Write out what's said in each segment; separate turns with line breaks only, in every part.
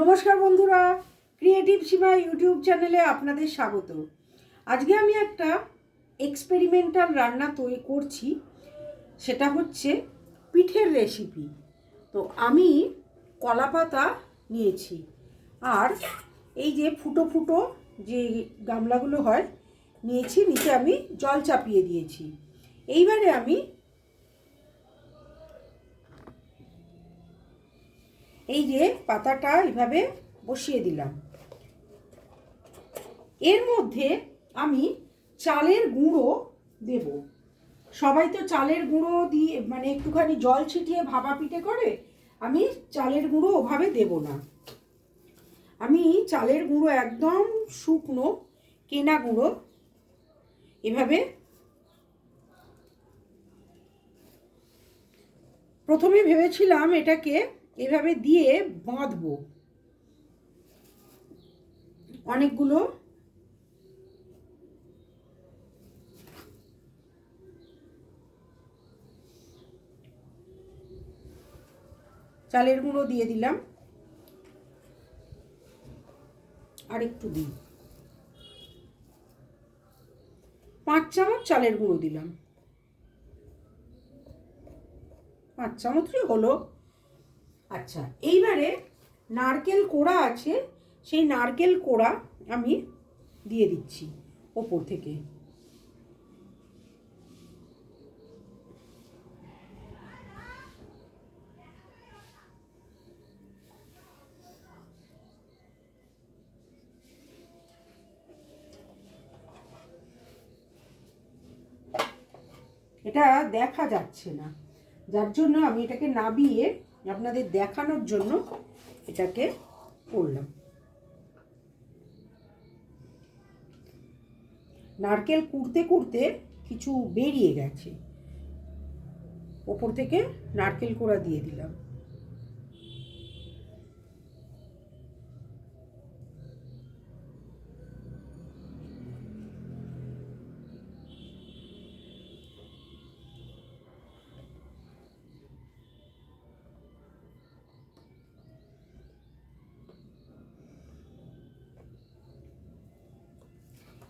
নমস্কার বন্ধুরা ক্রিয়েটিভ সীমা ইউটিউব চ্যানেলে আপনাদের স্বাগত। আজকে আমি একটা এক্সপেরিমেন্টাল রান্না তৈরি করছি, সেটা হচ্ছে পিঠের রেসিপি তো আমি কলাপাতা নিয়েছি, আর এই যে ফুটো ফুটো যে গামলাগুলো হয়, নিয়েছি, নিচে আমি জল চাপিয়ে দিয়েছি। এইবারে আমি এই যে পাতাটা এইভাবে বসিয়ে দিলাম। এর মধ্যে আমি চালের গুঁড়ো দেব। সবাই তো চালের গুঁড়ো দিয়ে মানে একটুখানি জল ছিটিয়ে ভাপা পিঠে করে, আমি চালের গুঁড়ো ওভাবে দেব না। আমি চালের গুঁড়ো একদম শুকনো কেনা গুঁড়ো, এভাবে প্রথমে ভেবেছিলাম এটাকে এভাবে দিয়ে বাঁধবো। অনেকগুলো চালের গুঁড়ো দিয়ে দিলাম। আর একটু দিই। পাঁচ চামচ চালের গুঁড়ো দিলাম। পাঁচ চামচই হলো আচ্ছা এইবারে নারকেল কোড়া আছে, সেই নারকেল কোড়া আমি দিয়ে দিচ্ছি ওপর থেকে। এটা দেখা যাচ্ছে না, যার জন্য আমি এটাকে নাবিয়ে আপনাদের দেখানোর জন্য এটাকে করলাম। নারকেল কুড়তে কুড়তে কিছু বেরিয়ে গেছে। ওপর থেকে নারকেল কোড়া দিয়ে দিলাম।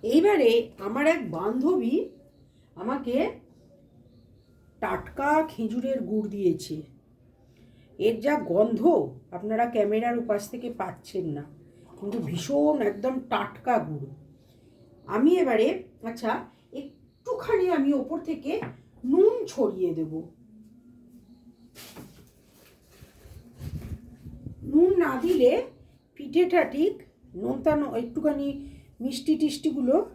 এইবারে আমার এক বান্ধবী আমাকে টাটকা খেজুরের গুড় দিয়েছে। এর যা গন্ধ, আপনারা ক্যামেরার উপাস থেকে পাচ্ছেন না। কিন্তু ভীষণ একদম টাটকা গুড়। আমি এবারে আচ্ছা একটুখানি আমি ওপর থেকে নুন ছড়িয়ে দেব। নুন না দিলে পিঠেটা ঠিক নোনতা ন- একটুখানি মিষ্টি টিষ্টিগুলো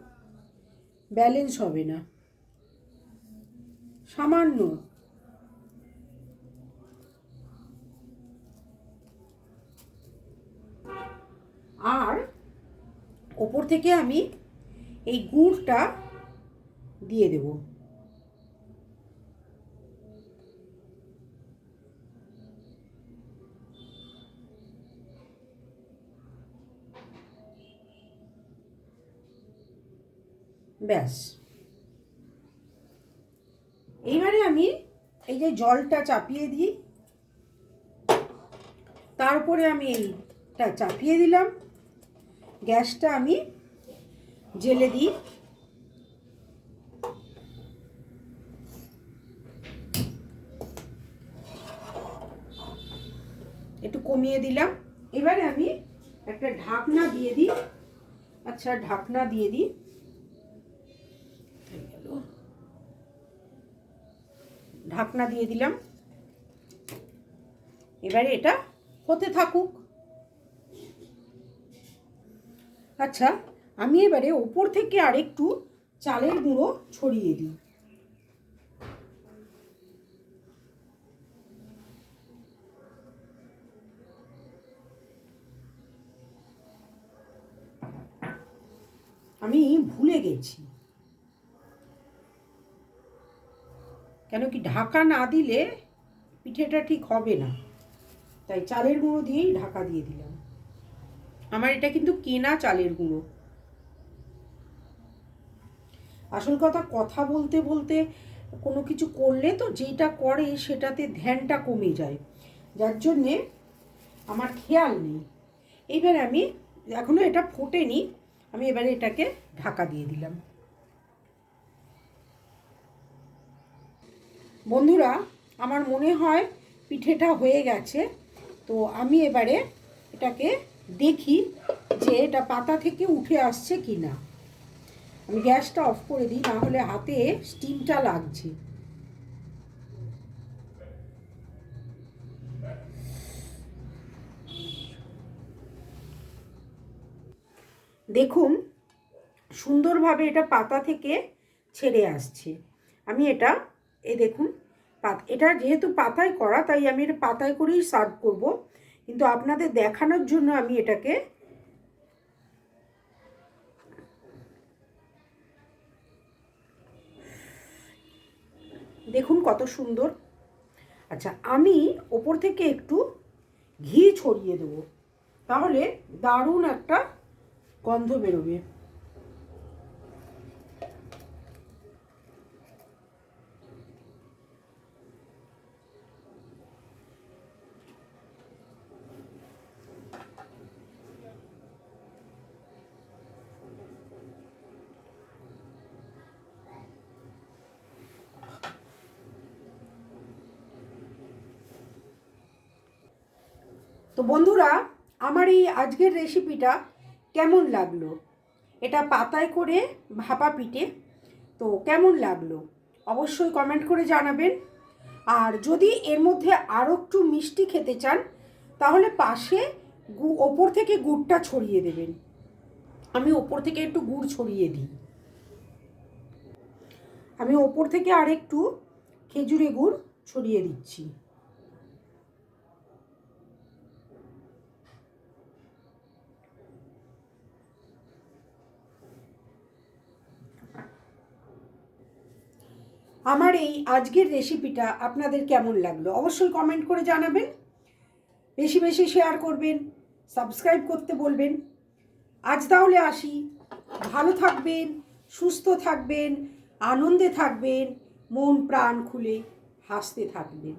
ব্যালেন্স হবে না। সামান্য। আর ওপর থেকে আমি এই গুড়টা দিয়ে দেব। ব্যাস। এইবারে আমি এই যে জলটা চাপিয়ে দিই, তারপরে আমি এইটা চাপিয়ে দিলাম। গ্যাসটা আমি জেলে দিই। একটু কমিয়ে দিলাম। এবারে আমি একটা ঢাকনা দিয়ে দিই। আচ্ছা ঢাকনা দিয়ে দিই হয়ে গেল। ঢাকনা দিয়ে দিলাম। এবারে এটা হতে থাকুক। আচ্ছা আমি এবারে ওপর থেকে আরেকটু চালের গুঁড়ো ছড়িয়ে দিই। আমি ভুলে গেছি। কেন কি ঢাকা না দিলে পিঠেটা ঠিক হবে না। তাই চালের গুঁড়ো দিয়েই ঢাকা দিয়ে দিলাম। আমার এটা কিন্তু কেনা চালের গুঁড়ো। আসল কথা কথা বলতে বলতে কোনো কিছু করলে তো যেটা করে সেটাতে ধ্যানটা কমে যায়। যার জন্যে আমার খেয়াল নেই। এইবার আমি এখনও এটা ফোটেনি, আমি এবারে এটাকে ঢাকা দিয়ে দিলাম। বন্ধুরা, আমার মনে হয় পিঠেটা হয়ে গেছে। তো আমি এবারে এটাকে দেখি যে এটা পাতা থেকে উঠে আসছে কি না আমি গ্যাসটা অফ করে দিই, না হলে হাতে স্টিমটা লাগছে। দেখুন, সুন্দরভাবে এটা পাতা থেকে ছেড়ে আসছে। আমি এটা এ দেখুন, পাত, এটা যেহেতু পাতায় করা, তাই আমি এটা পাতায় করেই সার্ভ করব। কিন্তু আপনাদের দেখানোর জন্য আমি এটাকে দেখুন কত সুন্দর। আচ্ছা আমি ওপর থেকে একটু ঘি ছড়িয়ে দেবো। তাহলে দারুণ একটা গন্ধ বেরোবে। তো বন্ধুরা, আমার এই আজকের রেসিপিটা কেমন লাগল? এটা পাতায় করে ভাপা পিঠে, তো কেমন লাগল? অবশ্যই কমেন্ট করে জানাবেন। আর যদি এর মধ্যে আরও একটু মিষ্টি খেতে চান, তাহলে পাশে গু, ওপর থেকে গুড়টা ছড়িয়ে দেবেন। আমি ওপর থেকে একটু গুড় ছড়িয়ে দিই। আমি ওপর থেকে আর একটু খেজুরে গুড় ছড়িয়ে দিচ্ছি। আমার এই আজকের রেসিপিটা আপনাদের কেমন লাগল? অবশ্যই কমেন্ট করে জানাবেন। বেশি বেশি শেয়ার করবেন সাবস্ক্রাইব করতে বলবেন। আজ তাহলে আসি। ভালো থাকবেন, সুস্থ থাকবেন, আনন্দে থাকবেন, মন প্রাণ খুলে হাসতে থাকবেন।